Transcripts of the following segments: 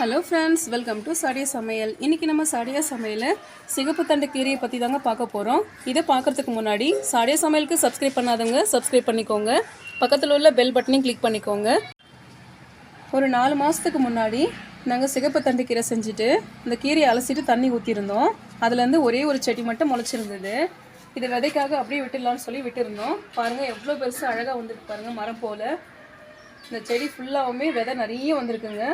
Hello friends welcome to Sadia சமையல் இன்றைக்கி நம்ம சாடியா சமையலில் சிகப்பு தண்டு கீரையை பற்றி தாங்க பார்க்க போகிறோம் இதை பார்க்குறதுக்கு முன்னாடி சாடியா சமையலுக்கு சப்ஸ்கிரைப் பண்ணாதவங்க சப்ஸ்கிரைப் பண்ணிக்கோங்க. பக்கத்தில் உள்ள பெல் பட்டனையும் கிளிக் பண்ணிக்கோங்க. ஒரு நாலு மாதத்துக்கு முன்னாடி நாங்கள் சிகப்பு தண்டு கீரை செஞ்சுட்டு இந்த கீரையை அலசிட்டு தண்ணி ஊற்றிருந்தோம் அதுலேருந்து ஒரே ஒரு செடி மட்டும் முளைச்சிருந்தது. இது விதைக்காக அப்படியே விட்டுடலாம்னு சொல்லி விட்டுருந்தோம். பாருங்கள் எவ்வளோ பெருசு அழகாக வந்துருக்கு பாருங்கள் மரம் போல். இந்த செடி ஃபுல்லாகவுமே விதை நிறைய வந்திருக்குங்க.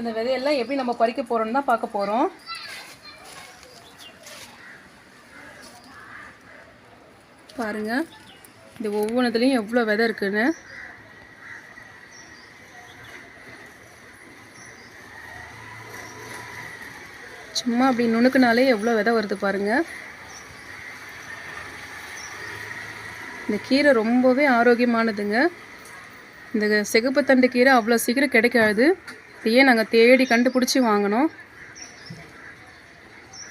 இந்த விதையெல்லாம் எப்படி நம்ம பறிக்க போகிறோம்னு தான் பார்க்க போகிறோம் பாருங்க இந்த ஒவ்வொன்றதுலேயும் எவ்வளோ விதை இருக்குன்னு. சும்மா அப்படி நுணுக்குனாலே எவ்வளோ விதை வருது பாருங்க. இந்த கீரை ரொம்பவே ஆரோக்கியமானதுங்க. இந்த சிகப்பு தண்டு கீரை அவ்வளோ சீக்கிரம் கிடைக்காது. இதையே நாங்கள் தேடி கண்டுபிடிச்சி வாங்கினோம்.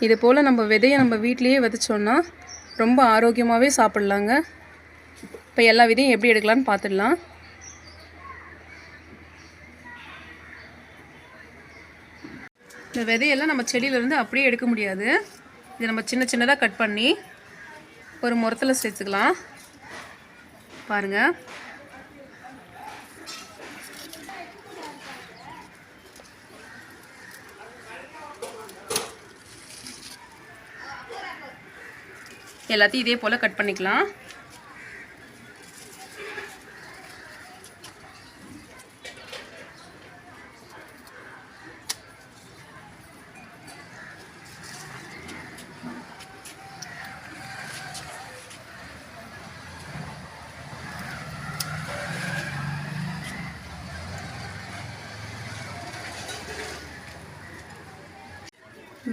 இது போல் நம்ம விதையை நம்ம வீட்லேயே விதைச்சோன்னா ரொம்ப ஆரோக்கியமாகவே சாப்பிட்லாங்க. இப்போ எல்லா விதையும் எப்படி எடுக்கலான்னு பார்த்துடலாம் இந்த விதையெல்லாம் நம்ம செடியிலேருந்து அப்படியே எடுக்க முடியாது. இதை நம்ம சின்ன சின்னதாக கட் பண்ணி ஒரு முரத்தில் சேர்த்துக்கலாம். பாருங்கள் எல்லாத்தையும் இதே போல் கட் பண்ணிக்கலாம்.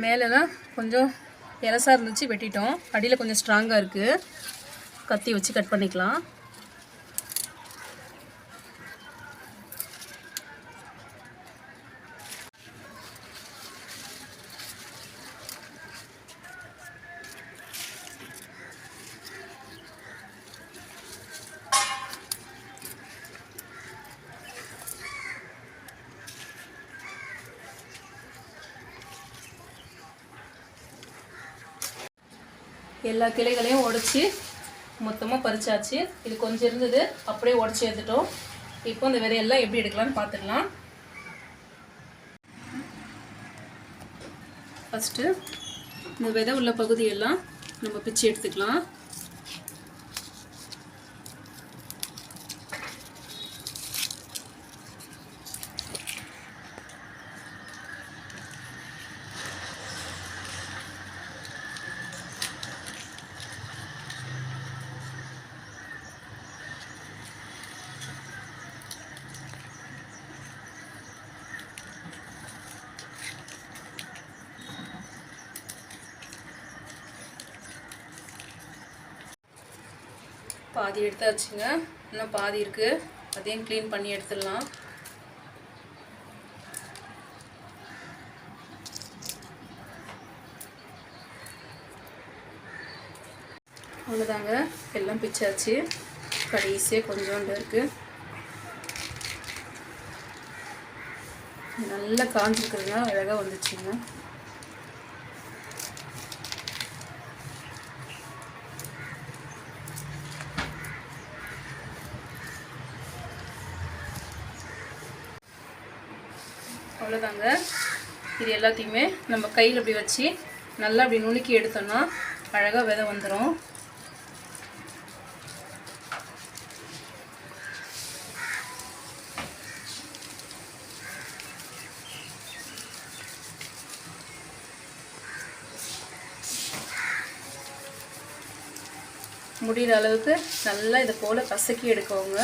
மேலெலாம் கொஞ்சம் இலசா இருந்துச்சு வெட்டிட்டோம். அடியில் கொஞ்சம் ஸ்ட்ராங்காக இருக்குது கத்தி வச்சு கட் பண்ணிக்கலாம். எல்லா கிளைகளையும் உடச்சி மொத்தமாக பறிச்சாச்சு. இது கொஞ்சம் இருந்தது அப்படியே உடச்சி எடுத்துட்டோம். இப்போ இந்த விதையெல்லாம் எப்படி எடுக்கலாம்னு பார்த்துடலாம் ஃபஸ்ட்டு இந்த விதை உள்ள பகுதியெல்லாம் நம்ம பிச்சு எடுத்துக்கலாம். பாதி எடுத்தாச்சுங்க. இன்னும் பாதி இருக்குது அதையும் க்ளீன் பண்ணி எடுத்துடலாம். அவ்வளோதாங்க. எல்லாம் பிச்சாச்சு. கடைசியாக கொஞ்சோண்டு இருக்குது நல்லா காஞ்சிருக்குதுங்க. அழகாக வந்துச்சுங்க. அவ்வளோதாங்க. இது எல்லாத்தையுமே நம்ம கையில் அப்படி வச்சு நல்லா அப்படி நுணுக்கி எடுத்தோம்னா அழகாக விதை வந்துடும் முடிகிற அளவுக்கு நல்லா இதை போல் கசக்கி எடுக்கவங்க.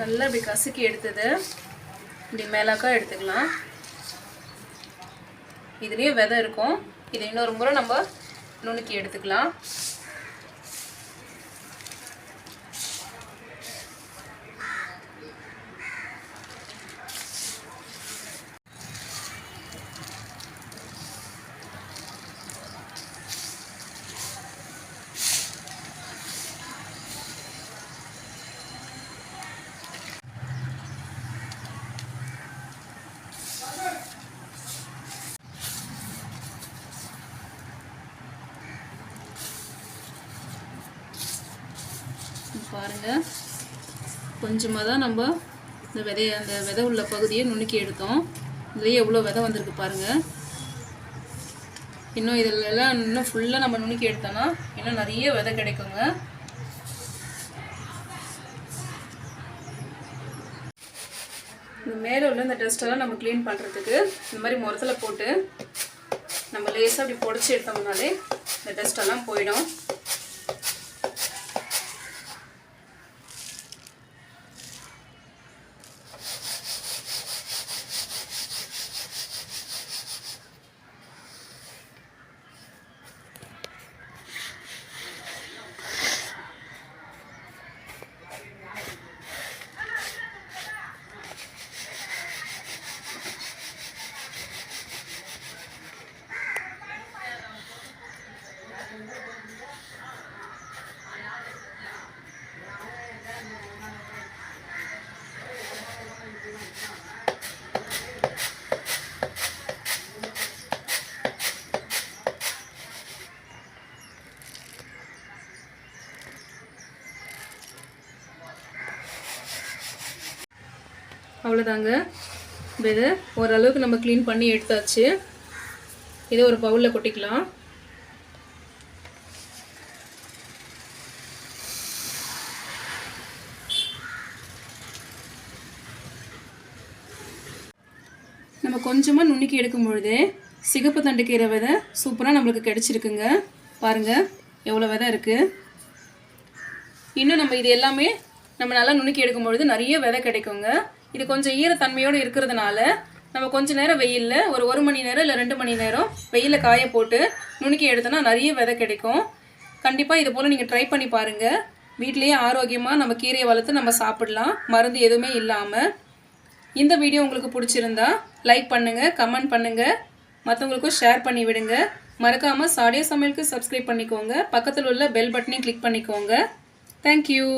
நல்லா இப்படி கசுக்கி எடுத்தது. இப்படி மேலாக்கா எடுத்துக்கலாம். இதுலேயும் விதை இருக்கும். இதை இன்னொரு முறை நம்ம நுணுக்கி எடுத்துக்கலாம். பாருங்கள் கொஞ்சமாக தான் நம்ம இந்த விதைய அந்த விதை உள்ள பகுதியை நுணுக்கி எடுத்தோம். இதுலேயே எவ்வளோ விதை வந்திருக்கு பாருங்கள் இன்னும் இதில் எல்லாம் இன்னும் ஃபுல்லாக நம்ம நுணுக்கி எடுத்தோம்னா இன்னும் நிறைய விதை கிடைக்குங்க. இந்த மேலே உள்ள இந்த டஸ்ட்டெல்லாம் நம்ம க்ளீன் பண்ணுறதுக்கு இந்த மாதிரி முரத்தில் போட்டு நம்ம லேசாக அப்படி புடச்சி எடுத்தோம்னாலே இந்த டஸ்ட்டெல்லாம் போயிடும். அவ்வளோதாங்க இப்போ இதை ஓரளவுக்கு நம்ம க்ளீன் பண்ணி எடுத்தாச்சு. இதை ஒரு பவுலில் கொட்டிக்கலாம். நம்ம கொஞ்சமாக நுணுக்கி எடுக்கும் பொழுது சிகப்பு தண்டு கீரை விதை சூப்பராக நம்மளுக்கு கிடச்சிருக்குங்க. பாருங்கள் எவ்வளோ விதை இருக்குது இன்னும் நம்ம இது எல்லாமே நம்ம நல்லா நுணுக்கி எடுக்கும் பொழுது நிறைய விதை கிடைக்குங்க. இது கொஞ்சம் ஈரத்தன்மையோடு இருக்கிறதுனால நம்ம கொஞ்ச நேரம் வெயிலில் ஒரு ஒரு மணி நேரம் இல்லை ரெண்டு மணி நேரம் வெயிலில் காய போட்டு நுணுக்கி எடுத்தோன்னா நிறைய விதை கிடைக்கும். கண்டிப்பாக இது போல் நீங்கள் ட்ரை பண்ணி பாருங்கள் வீட்டிலேயே ஆரோக்கியமாக நம்ம கீரையை வளர்த்து நம்ம சாப்பிடலாம். மருந்து எதுவுமே இல்லாமல் இந்த வீடியோ உங்களுக்கு பிடிச்சிருந்தா லைக் பண்ணுங்கள் கமெண்ட் பண்ணுங்கள் மற்றவங்களுக்கும் ஷேர் பண்ணி விடுங்க. மறக்காமல் சாடியா சமையலுக்கு சப்ஸ்கிரைப் பண்ணிக்கோங்க. பக்கத்தில் உள்ள பெல் பட்டனையும் கிளிக் பண்ணிக்கோங்க. தேங்க்யூ